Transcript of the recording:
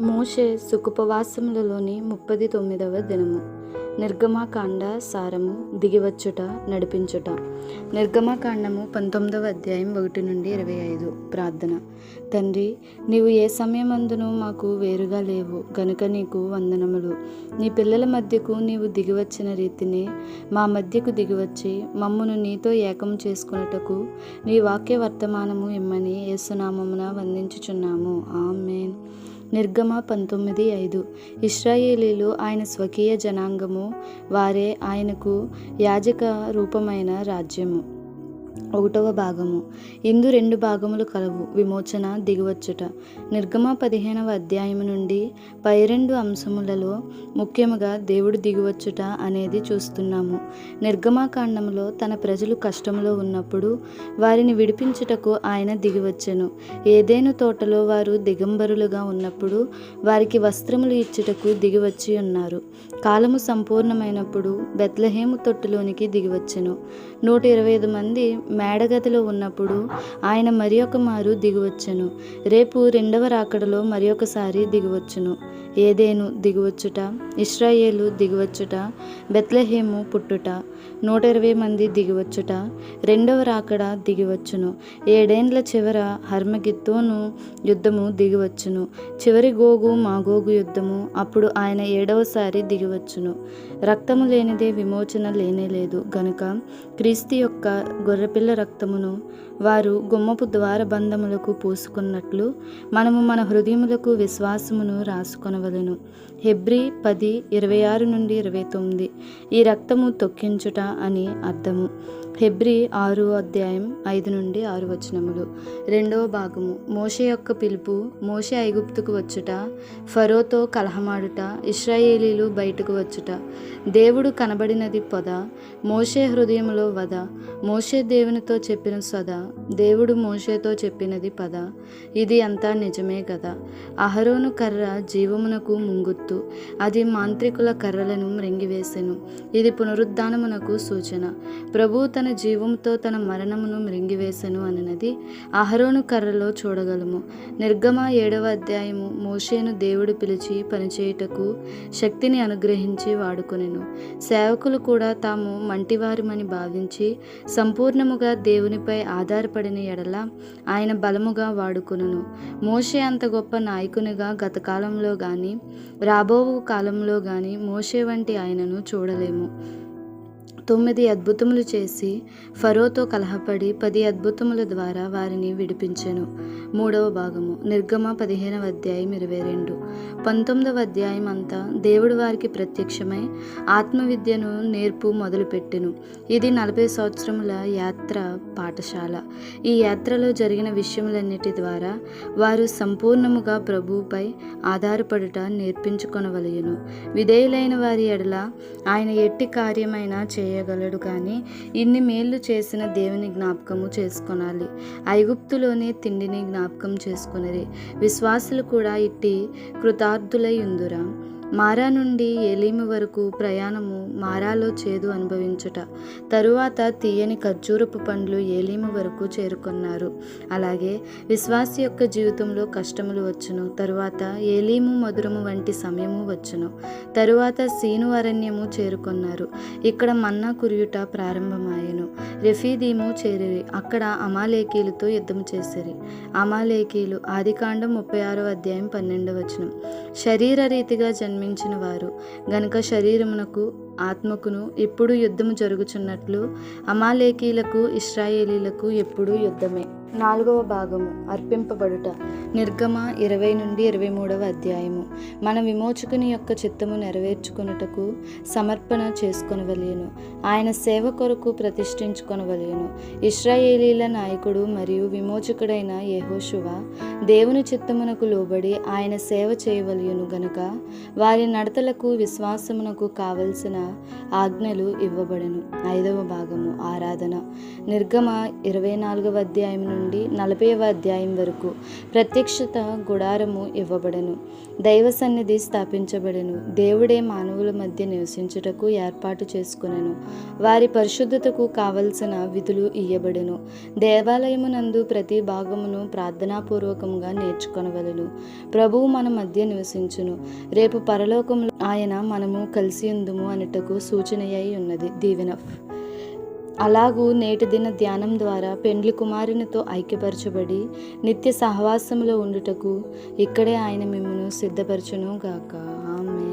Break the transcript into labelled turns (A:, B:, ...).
A: మోషే సుకుపవాసములలోని ముప్పది తొమ్మిదవ దినము. నిర్గమాకాండ సారము దిగివచ్చుట నడిపించుట. నిర్గమాకాండము పంతొమ్మిదవ అధ్యాయం ఒకటి నుండి ఇరవై ఐదు. ప్రార్థన. తండ్రి నీవు ఏ సమయమందును మాకు వేరుగా లేవు. గనుక నీకు వందనములు. నీ పిల్లల మధ్యకు నీవు దిగివచ్చిన రీతిని మా మధ్యకు దిగివచ్చి మమ్మను నీతో ఏకం చేసుకున్నటకు నీ వాక్య వర్తమానము ఇమ్మని యేసునామమున వందించుచున్నాము. ఆమెన్. నిర్గమ పంతొమ్మిది ఐదు. ఇస్రాయేలీలు ఆయన స్వకీయ జనాంగము వారే ఆయనకు యాజక రూపమైన రాజ్యము. ఒకటవ భాగము. ఇందు రెండు భాగములు కలవు విమోచన దిగువచ్చుట. నిర్గమ పదిహేనవ అధ్యాయము నుండి పై రెండు అంశములలో ముఖ్యముగా దేవుడు దిగువచ్చుట అనేది చూస్తున్నాము. నిర్గమాకాండంలో తన ప్రజలు కష్టంలో ఉన్నప్పుడు వారిని విడిపించుటకు ఆయన దిగివచ్చెను. ఏదేను తోటలో వారు దిగంబరులుగా ఉన్నప్పుడు వారికి వస్త్రములు ఇచ్చుటకు దిగివచ్చి ఉన్నారు. కాలము సంపూర్ణమైనప్పుడు బెత్లహేము తొట్టులోనికి దిగివచ్చెను. నూట ఇరవై ఐదు మంది మేడగదిలో ఉన్నప్పుడు ఆయన మరి ఒక మారు దిగివచ్చెను. రేపు రెండవ రాకడలో మరి ఒకసారి దిగివచ్చును. ఏదేను దిగివచ్చుట? ఇస్రాయేలు దిగివచ్చుట? బెత్లహేము పుట్టుట? నూట ఇరవై మంది దిగివచ్చుట రెండవ రాకడ దిగివచ్చును. ఏడేండ్ల చివర హర్మగిత్తోను యుద్ధము దిగివచ్చును. చివరి గోగు మాగోగు యుద్ధము అప్పుడు ఆయన ఏడవసారి దిగివచ్చును. రక్తము లేనిదే విమోచన లేనేలేదు గనుక క్రీస్తు యొక్క గొర్రెపిల్ల రక్తమును వారు గుమ్మపు ద్వారబంధములకు పూసుకున్నట్లు మనము మన హృదయములకు విశ్వాసమును రాసుకొనవలెను. హెబ్రి పది ఇరవై ఆరు నుండి ఇరవై తొమ్మిది. ఈ రక్తము తొక్కించు అని అర్థము. హెబ్రి ఆరు అధ్యాయం ఐదు నుండి ఆరు వచనములు. రెండవ భాగము. మోషే యొక్క పిలుపు మోషే ఐగుప్తుకు వచ్చుట ఫరోతో కలహమాడుట ఇస్రాయేలీలు బయటకు వచ్చుట. దేవుడు కనబడినది పొద మోషే హృదయంలో వద. మోషే దేవునితో చెప్పిన సద దేవుడు మోషేతో చెప్పినది పద. ఇది అంతా నిజమే కదా అహరోను కర్ర జీవమునకు ముంగుత్తు అది మాంత్రికుల కర్రలను మృంగివేసెను. ఇది పునరుద్ధానమునకు సూచన. ప్రభు తన జీవంతో తన మరణమును మృంగివేశను అన్నది. అహరోను కర్రలో చూడగలము. నిర్గమ ఏడవ అధ్యాయము. మోషేను దేవుడు పిలిచి పనిచేయుటకు శక్తిని అనుగ్రహించి వాడుకొనెను. సేవకులు కూడా తాము మంటివారిమని భావించి సంపూర్ణముగా దేవునిపై ఆధారపడిన ఎడల ఆయన బలముగా వాడుకొనును. మోషే అంత గొప్ప నాయకునిగా గత కాలంలో కానీ రాబో కాలంలో కానీ మోషే వంటి ఆయనను చూడలేము. తొమ్మిది అద్భుతములు చేసి ఫరోతో కలహపడి పది అద్భుతముల ద్వారా వారిని విడిపించెను. మూడవ భాగము నిర్గమ పదిహేనవ అధ్యాయం ఇరవై రెండు. పంతొమ్మిదవ అధ్యాయం అంతా దేవుడు వారికి ప్రత్యక్షమై ఆత్మవిద్యను నేర్పు మొదలుపెట్టెను. ఇది నలభై సంవత్సరముల యాత్ర పాఠశాల. ఈ యాత్రలో జరిగిన విషయములన్నిటి ద్వారా వారు సంపూర్ణముగా ప్రభువుపై ఆధారపడుట నేర్పించుకొనవలయను విధేయులైన వారి ఎడల ఆయన ఎట్టి కార్యమైనా చేయగలడు కానీ ఇన్ని మేళ్ళు చేసిన దేవుని జ్ఞాపకము చేసుకొనాలి. ఐగుప్తులోనే తిండిని జ్ఞాపకం చేసుకునరి. విశ్వాసులు కూడా ఇట్టి కృతార్థులై ఉందురా. మారా నుండి ఏలీమి వరకు ప్రయాణము మారాలో చేదు అనుభవించుట. తరువాత తీయని ఖర్జూరపు పండ్లు ఏలీమి వరకు చేరుకున్నారు. అలాగే విశ్వాస యొక్క జీవితంలో కష్టములు వచ్చును. తరువాత ఏలీము మధురము వంటి సమయము వచ్చును. తరువాత సీను అరణ్యము చేరుకున్నారు. ఇక్కడ మన్నా కురియుట ప్రారంభమాయెను. రెఫీదీము చేరిరి. అక్కడ అమాలేకీలతో యుద్ధం చేసిరి. అమాలేకీలు ఆదికాండం ముప్పై ఆరో అధ్యాయం పన్నెండు వచనం. శరీర రీతిగా జన్మించిన వారు గనుక శరీరమునకు ఆత్మకును ఎప్పుడు యుద్ధము జరుగుచున్నట్లు అమాలేకీలకు ఇస్రాయేలీలకు ఎప్పుడూ యుద్ధమే. నాలుగవ భాగము అర్పింపబడుట. నిర్గమ ఇరవై నుండి ఇరవై మూడవ అధ్యాయము. మన విమోచకుని యొక్క చిత్తము నెరవేర్చుకొనుటకు సమర్పణ చేసుకొనవలేను. ఆయన సేవ కొరకు ప్రతిష్ఠించుకొనవలేను. ఇస్రాయేలీల నాయకుడు మరియు విమోచకుడైన యహోశువ దేవుని చిత్తమునకు లోబడి ఆయన సేవ చేయవలయును గనుక వారి నడతలకు విశ్వాసమునకు కావలసిన ఆజ్ఞలు ఇవ్వబడను. ఐదవ భాగము ఆరాధన. నిర్గమ ఇరవై నాలుగవ అధ్యాయం నుండి నలభైవ అధ్యాయం వరకు ప్రత్యక్షత గుడారము ఇవ్వబడెను. దైవ సన్నిధి స్థాపించబడెను. దేవుడే మానవుల మధ్య నివసించుటకు ఏర్పాటు చేసుకునెను. వారి పరిశుద్ధతకు కావలసిన విధులు ఇయ్యబడెను. దేవాలయమునందు ప్రతి భాగమును ప్రార్థనాపూర్వకంగా నేర్చుకొనవలెను. ప్రభువు మన మధ్య నివసించును. రేపు పరలోకంలో ఆయన మనము కలిసి ఉందుము అనుటకు సూచన అయి ఉన్నది దీవెన అలాగూ నేటి దిన ధ్యానం ద్వారా పెండ్లి కుమారునితో ఐక్యపరచబడి నిత్య సహవాసంలో ఉండుటకు ఇక్కడే ఆయన మిమ్మను సిద్ధపరచును గాక. ఆమె